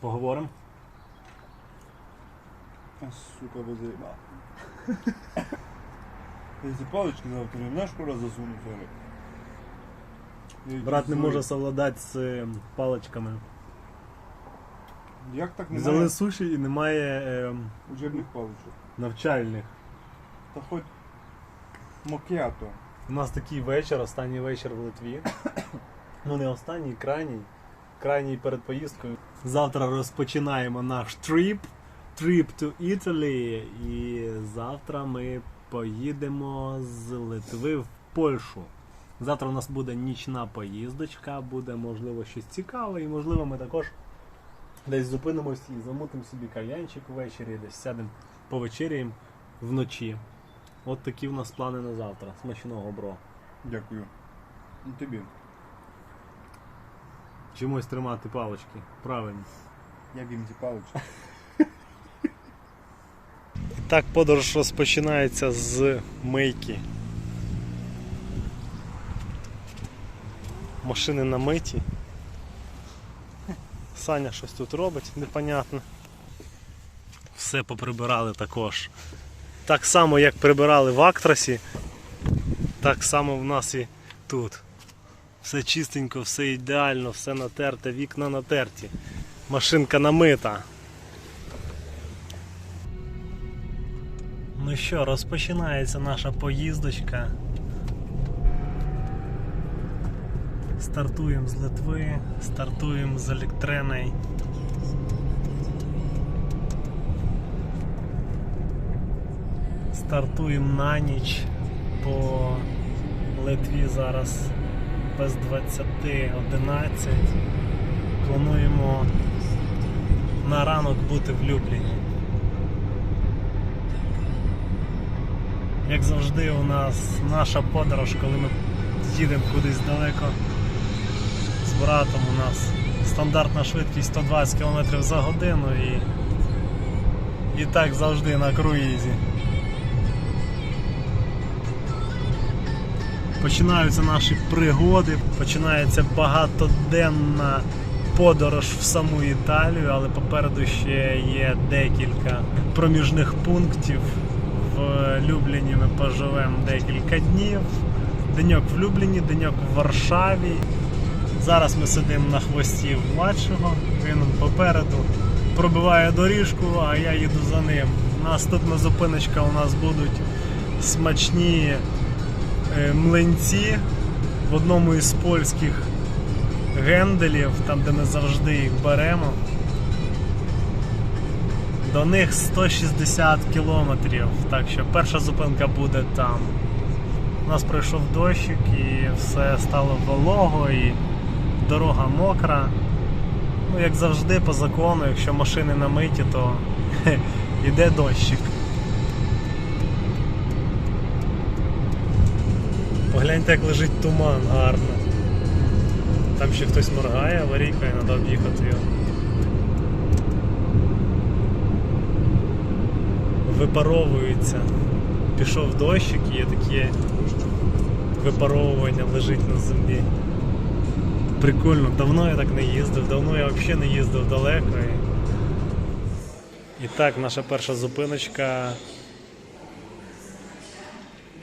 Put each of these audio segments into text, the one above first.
Поговоримо. А, сука, возима. Я ці палички завтра не знаєш, куди засуну сьогодні? Брат не може совладати з е, паличками. Як так Взяли суші і немає е, учебних паличок? навчальних. Та хоч мокіато. У нас такий вечір, останній вечір в Литві. Ну не останній, крайній. Крайній перед поїздкою. Завтра розпочинаємо наш тріп. Trip to Italy. І завтра ми поїдемо з Литви в Польщу. Завтра у нас буде нічна поїздочка, буде можливо щось цікаве, і можливо ми також десь зупинимось і замутимо собі кальянчик ввечері, десь сядемо повечеряємо вночі. От такі в нас плани на завтра. Смачного, бро. Дякую. І тобі. Чимось тримати палички. Правильно. Як їм ці палички? І так подорож розпочинається з мийки. Машини намиті. Саня щось тут робить, непонятно. Все поприбирали також. Так само, як прибирали в Актрасі, так само в нас і тут. Все чистенько, все ідеально, все натерте, вікна натерті. Машинка намита. Ну що, розпочинається наша поїздочка. Стартуємо з Литви, стартуємо з Електреней. Стартуємо на ніч по Литві зараз без 20.11. Плануємо на ранок бути в Любліні. Як завжди, у нас наша подорож, коли ми їдемо кудись далеко з братом, у нас стандартна швидкість 120 км за годину і, і так завжди на круїзі. Починаються наші пригоди, починається багатоденна подорож в саму Італію, але попереду ще є декілька проміжних пунктів. В Любліні ми поживемо декілька днів. Деньок в Любліні, деньок в Варшаві. Зараз ми сидимо на хвості младшого, він попереду пробиває доріжку, а я їду за ним. Наступна зупиночка у нас будуть смачні млинці в одному із польських генделів, там де ми завжди їх беремо. До них 160 кілометрів, так що перша зупинка буде там. У нас пройшов дощик і все стало волого і дорога мокра. Ну, як завжди, по закону, якщо машини намиті, то йде дощик. Погляньте, як лежить туман гарно. Там ще хтось моргає, аварійка і треба об'їхати його. Випаровується. Пішов дощик є таке випаровування лежить на землі. Прикольно, давно я так не їздив, давно я взагалі не їздив далеко. І так, наша перша зупиночка.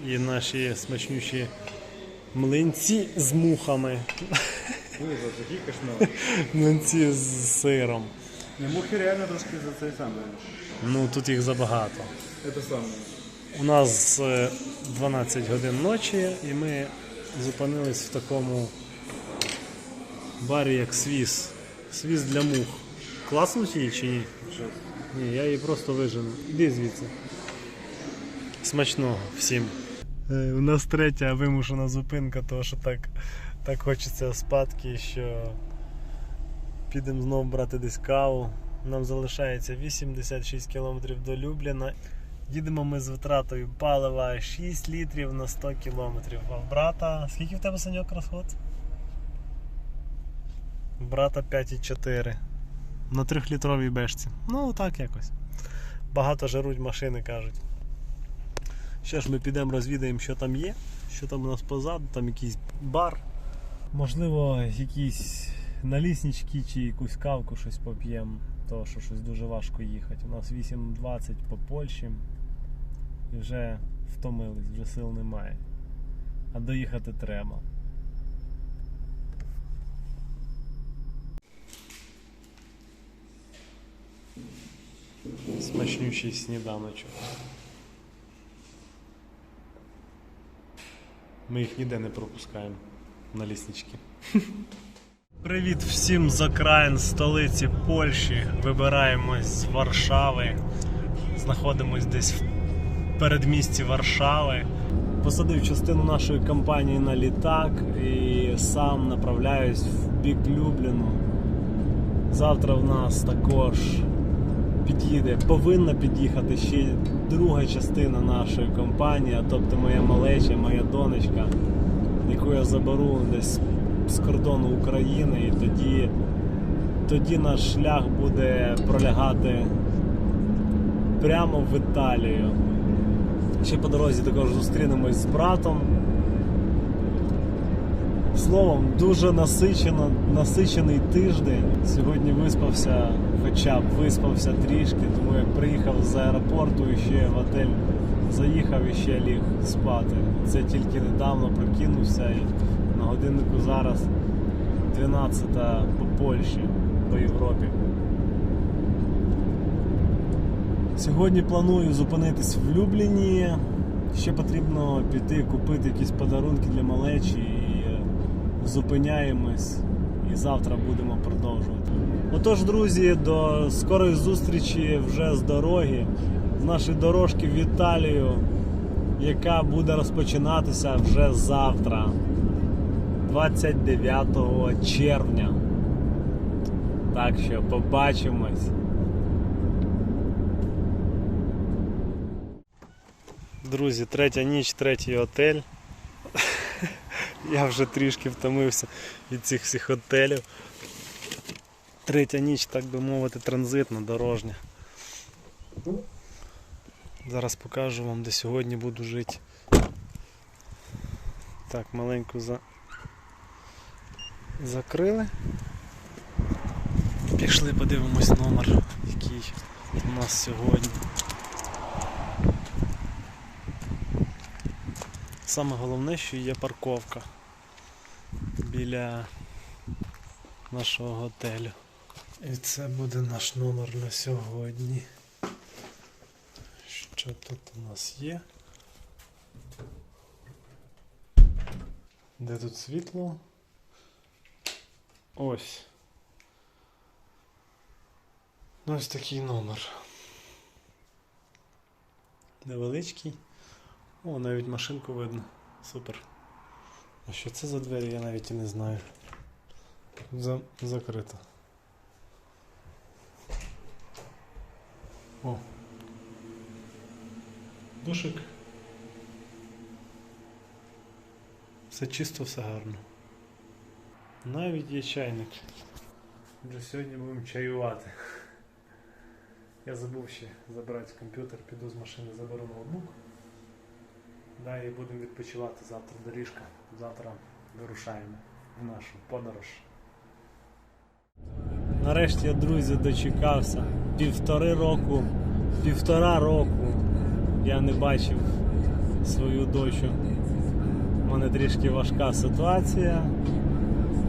І наші смачнющі млинці з мухами. Млинці з сиром. Не мухи реально трошки за цей самий. Ну тут їх забагато. Це саме. У нас е, 12 годин ночі і ми зупинились в такому барі, як Свіс. Свіс для мух. Класно її чи ні? Ні, я її просто вижену. Іди звідси. Смачного всім. Е, у нас третя вимушена зупинка, тому що так, так хочеться спадки, що підемо знову брати десь каву. Нам залишається 86 км до Любліна. Їдемо ми з витратою палива 6 літрів на 100 кілометрів. А в брата. Скільки в тебе саньок розход? Брата 5,4. На 3-літровій бешці. Ну, так якось. Багато жаруть машини, кажуть. Що ж, ми підемо розвідаємо, що там є, що там у нас позаду, там якийсь бар. Можливо, якийсь на ліснички чи якусь кавку щось поп'ємо, тому що щось дуже важко їхати. У нас 8.20 по Польщі. І вже втомились, вже сил немає. А доїхати треба. Смачнючий сніданочок. Ми їх ніде не пропускаємо на ліснички. Привіт всім з окраїн столиці Польщі. Вибираємось з Варшави. Знаходимось десь в передмісті Варшави. Посадив частину нашої компанії на літак і сам направляюсь в бік Любліну. Завтра в нас також під'їде, повинна під'їхати ще друга частина нашої компанії, тобто моя малеча, моя донечка, яку я заберу десь з кордону України, і тоді, тоді наш шлях буде пролягати прямо в Італію. Ще по дорозі також зустрінемось з братом. Словом, дуже насичено, насичений тиждень. Сьогодні виспався, хоча б виспався трішки, тому як приїхав з аеропорту і ще в готель заїхав і ще ліг спати. Це тільки недавно прокинувся і на годиннику зараз 12 по Польщі, по Європі. Сьогодні планую зупинитись в Любліні. Ще потрібно піти купити якісь подарунки для малечі зупиняємось. І завтра будемо продовжувати. Отож, друзі, до скорої зустрічі вже з дороги, з нашої дорожки в Італію, яка буде розпочинатися вже завтра, 29 червня. Так що побачимось. Друзі, третя ніч, третій готель. Я вже трішки втомився від цих всіх готелів. Третя ніч, так би мовити, транзитна, дорожня. Зараз покажу вам, де сьогодні буду жити. Так, маленьку за... закрили. Пішли, подивимось номер, який у нас сьогодні. Саме головне, що є парковка біля нашого готелю. І це буде наш номер на сьогодні. Що тут у нас є? Де тут світло? Ось. Ось такий номер. Невеличкий. О, навіть машинку видно. Супер. А що це за двері, я навіть і не знаю. За... Закрито. О. Душик. Все чисто, все гарно. Навіть є чайник. Вже сьогодні будемо чаювати. Я забув ще забрати комп'ютер, піду з машини, заберу ноутбук. Да, і будемо відпочивати завтра доріжка. Завтра вирушаємо в нашу подорож. Нарешті я, друзі, дочекався. Півтори року, півтора року я не бачив свою дочу. У мене трішки важка ситуація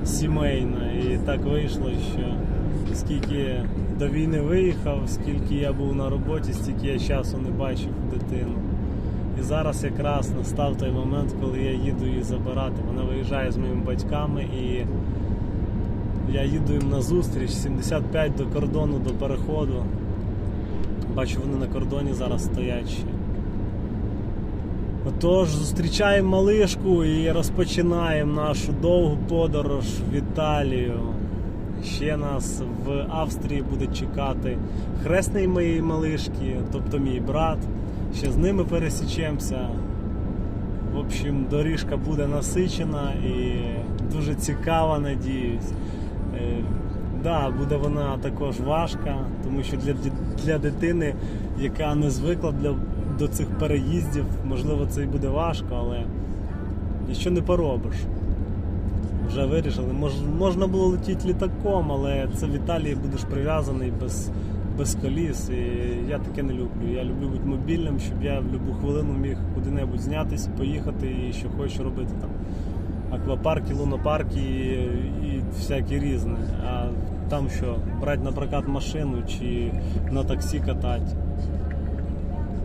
сімейна. І так вийшло, що скільки до війни виїхав, скільки я був на роботі, стільки я часу не бачив дитину. І зараз якраз настав той момент, коли я їду її забирати. Вона виїжджає з моїми батьками і я їду їм на зустріч 75 до кордону, до переходу. Бачу, вони на кордоні зараз стоять. Отож, зустрічаємо малишку і розпочинаємо нашу довгу подорож в Італію. Ще нас в Австрії буде чекати хресний моєї малишки, тобто мій брат. Ще з ними пересічемося. В общем, доріжка буде насичена і дуже цікава, надіюсь. Е, Да, буде вона також важка, тому що для, для дитини, яка не звикла для, до цих переїздів, можливо, це і буде важко, але нічого не поробиш. вже вирішили. Мож, можна було летіти літаком, але це в Італії будеш прив'язаний без, без коліс. І я таке не люблю. Я люблю бути мобільним, щоб я в будь-яку хвилину міг куди-небудь знятися, поїхати і що хочу робити там. Аквапарки, лунопарки і, і всякі різне. А там що, брати на прокат машину чи на таксі катати.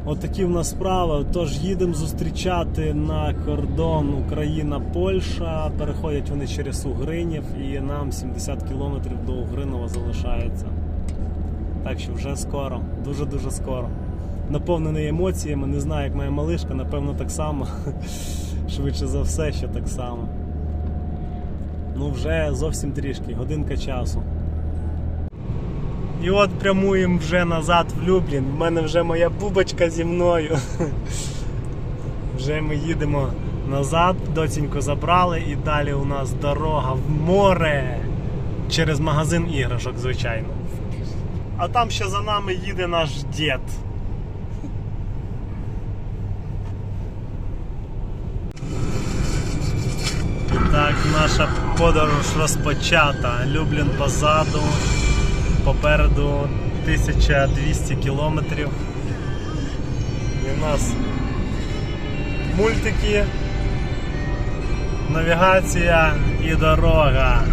От такі в нас справи. Тож їдемо зустрічати на кордон Україна-Польща. Переходять вони через Угринів і нам 70 кілометрів до Угринова залишається. Так що вже скоро, дуже-дуже скоро. Наповнений емоціями, не знаю, як моя малишка, напевно, так само. Швидше за все, що так само. Ну, вже зовсім трішки, годинка часу. І от прямуємо вже назад в Люблін. В мене вже моя бубочка зі мною. Вже ми їдемо назад, доціньку забрали, і далі у нас дорога в море через магазин іграшок, звичайно. А там ще за нами їде наш дід. Так, наша подорож розпочата. Люблін позаду, попереду 1200 кілометрів. І в нас мультики, навігація і дорога.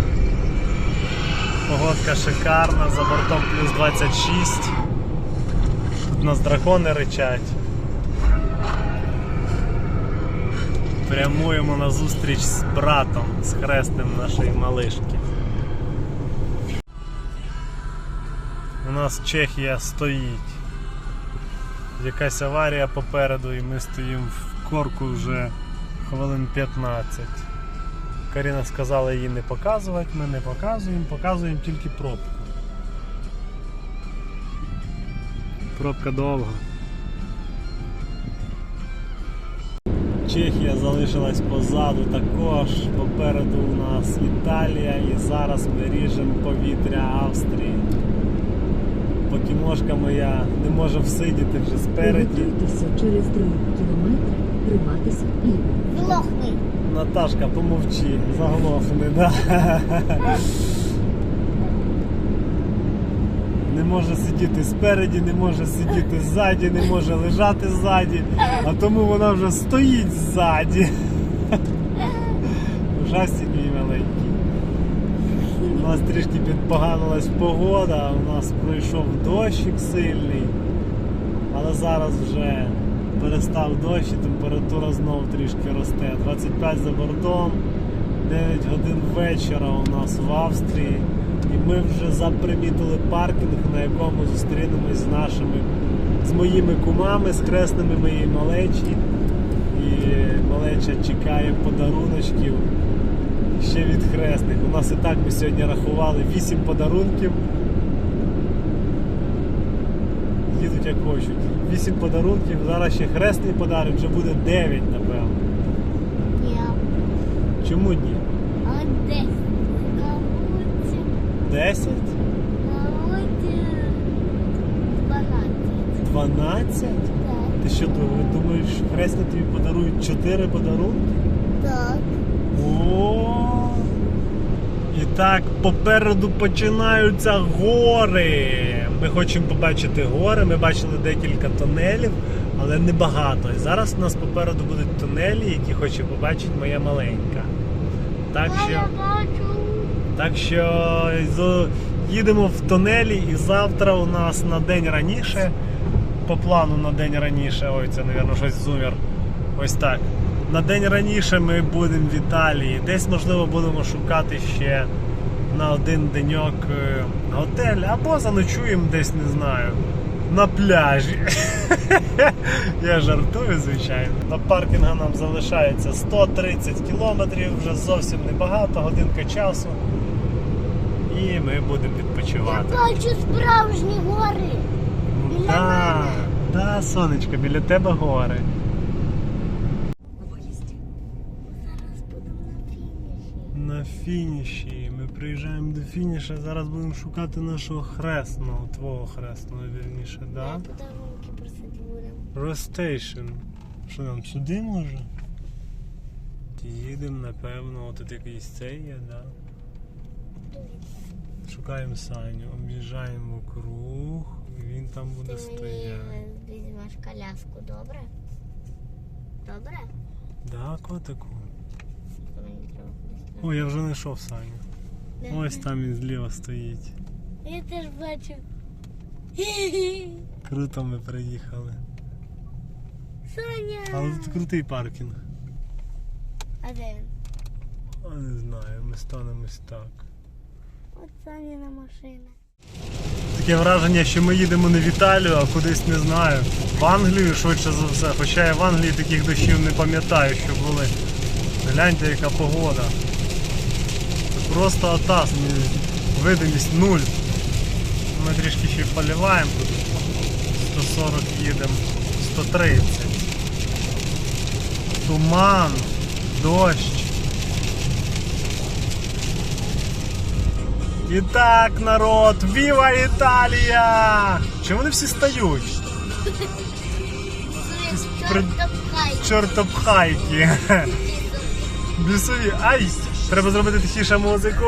Погодка шикарна, за бортом плюс 26. Тут нас дракони ричать. Прямуємо на зустріч з братом, з хрестем нашої малишки. У нас Чехія стоїть. Якась аварія попереду і ми стоїмо в корку вже хвилин 15. Каріна сказала її не показувати, ми не показуємо, показуємо тільки пробку. Пробка довга. Чехія залишилась позаду також. Попереду у нас Італія і зараз ми ріжемо повітря Австрії. Поки мошка моя не може всидіти вже спереді. Через 3 кілометри, триматися ліво. Глохни. Наташка, помовчи, заглохни, да. Не може сидіти спереді, не може сидіти ззаді, не може лежати ззаді, а тому вона вже стоїть ззаді. Ужастик мій маленький. У нас трішки підпоганилась погода, у нас пройшов дощик сильний, але зараз вже перестав дощ і температура знову трішки росте. 25 за бортом, 9 годин вечора у нас в Австрії. І ми вже запримітили паркінг, на якому зустрінемось з нашими, з моїми кумами, з хресними моєї малечі. І малеча чекає подаруночків ще від хресних. У нас і так ми сьогодні рахували 8 подарунків. Їдуть як хочуть. 8 подарунків, зараз ще хресний подарунок, вже буде 9, напевно. Ні. Чому ні? А десь. На вулиці. 10? На вулиці 12. 12? Так. Ти що ду- думаєш, хресні тобі подарують 4 подарунки? Так. О! І так, попереду починаються гори. Ми хочемо побачити гори. Ми бачили декілька тунелів, але не багато. І зараз у нас попереду будуть тунелі, які хоче побачити моя маленька. Так що, так що їдемо в тунелі, і завтра у нас на день раніше, по плану на день раніше, ой, це, мабуть, щось зумер. Ось так. На день раніше ми будемо в Італії. Десь, можливо, будемо шукати ще на один деньок е, готель або заночуємо десь, не знаю, на пляжі. Я жартую, звичайно. До паркінга нам залишається 130 кілометрів, вже зовсім небагато, годинка часу. І ми будемо Я відпочивати. бачу справжні гори. Біля Так, мене. да, сонечко, біля тебе гори. Зараз будемо на фініші. На фініші. Ми приїжджаємо до фініша. Зараз будемо шукати нашого хресного, твого хресного, вірніше, да? Подарунки просити будемо. Ростейшн. Що нам сюди може? Їдемо, напевно, от тут якийсь цей є, да? Шукаємо Саню, об'їжджаємо вокруг, він там Ти буде мені стояти. візьмеш коляску, добре? Добре? Да, котику. То мені треба кудись. О, я вже знайшов Саню. Ось там він зліва стоїть. Я теж бачу. Круто ми приїхали. Соня! Але тут крутий паркінг. А де він? А не знаю, ми станемо ось так. От Соніна машина. Таке враження, що ми їдемо не в Італію, а кудись не знаю. В Англію швидше за все. Хоча я в Англії таких дощів не пам'ятаю, що були. Гляньте, яка погода. Це просто атас, ні- видимість нуль. Ми трішки ще й поливаємо тут. 140 їдемо, 130. Туман, дощ. І так, народ, віва Італія! Чому вони всі стають? при- Чортопхай. Чортопхайки. Бісові. Ай! Треба зробити тихіше музику.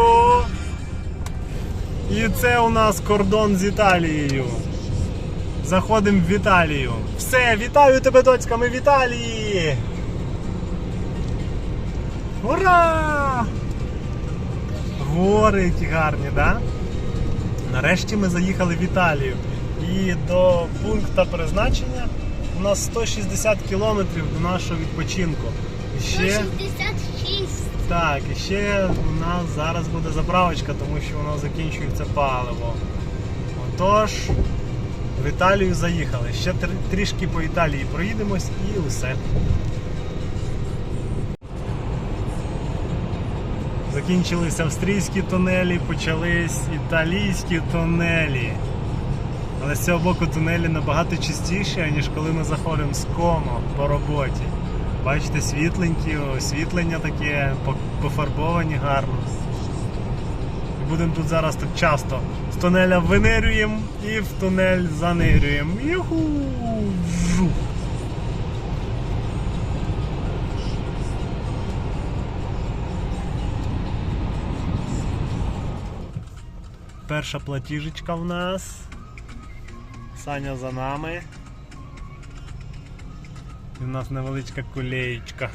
І це у нас кордон з Італією. Заходимо в Італію. Все, вітаю тебе, доцька, ми в Італії! Ура! Гори які гарні, да? Нарешті ми заїхали в Італію. І до пункту призначення у нас 160 кілометрів до нашого відпочинку. Ще, 166. Так, і ще у нас зараз буде заправочка, тому що воно закінчується паливо. Отож, в Італію заїхали. Ще тр- трішки по Італії проїдемось і усе. Закінчились австрійські тунелі, почались італійські тунелі. Але з цього боку тунелі набагато чистіші, ніж коли ми заходимо з комо по роботі. Бачите, світленькі, освітлення таке, пофарбовані гарно. Будемо тут зараз так часто з тунеля винирюємо і в тунель занирюємо. Юху! Жух! Перша платіжечка в нас. Саня за нами. В нас невеличка кулеєчка.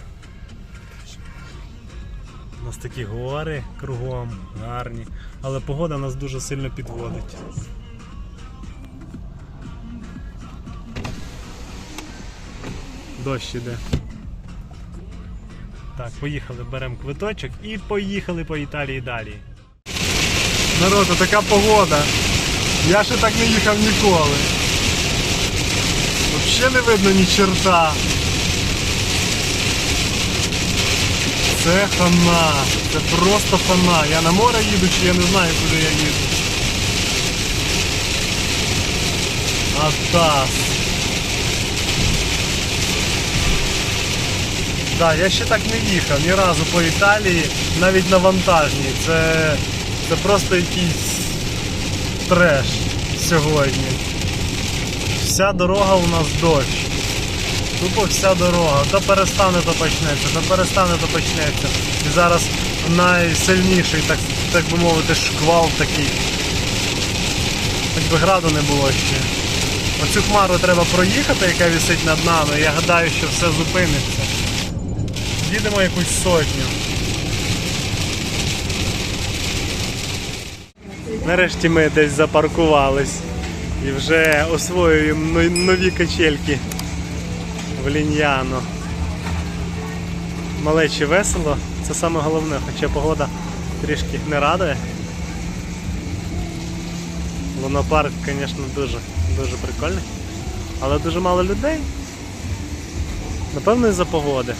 У нас такі гори кругом, гарні. Але погода нас дуже сильно підводить. Дощ іде. Так, поїхали, беремо квиточок і поїхали по Італії далі. Народ, така погода. Я ще так не їхав ніколи. Взагалі не видно ні черта. Це хана. Це просто хана. Я на море їду чи я не знаю, куди я їду. Атас. Да, я ще так не їхав ні разу по Італії, навіть на вантажній. Це, це просто якийсь треш сьогодні. Вся дорога у нас дощ. Тупо вся дорога. То перестане, то почнеться, то перестане, то почнеться. І зараз найсильніший, так, так би мовити, шквал такий. Хоч би граду не було ще. Оцю хмару треба проїхати, яка висить над нами. Я гадаю, що все зупиниться. Їдемо якусь сотню. Нарешті ми десь запаркувались і вже освоюємо нові качельки в Ліньяно. Малечі весело, це саме головне, хоча погода трішки не радує. Лунопарк, звісно, дуже, дуже прикольний, але дуже мало людей. Напевно, із-за погоди.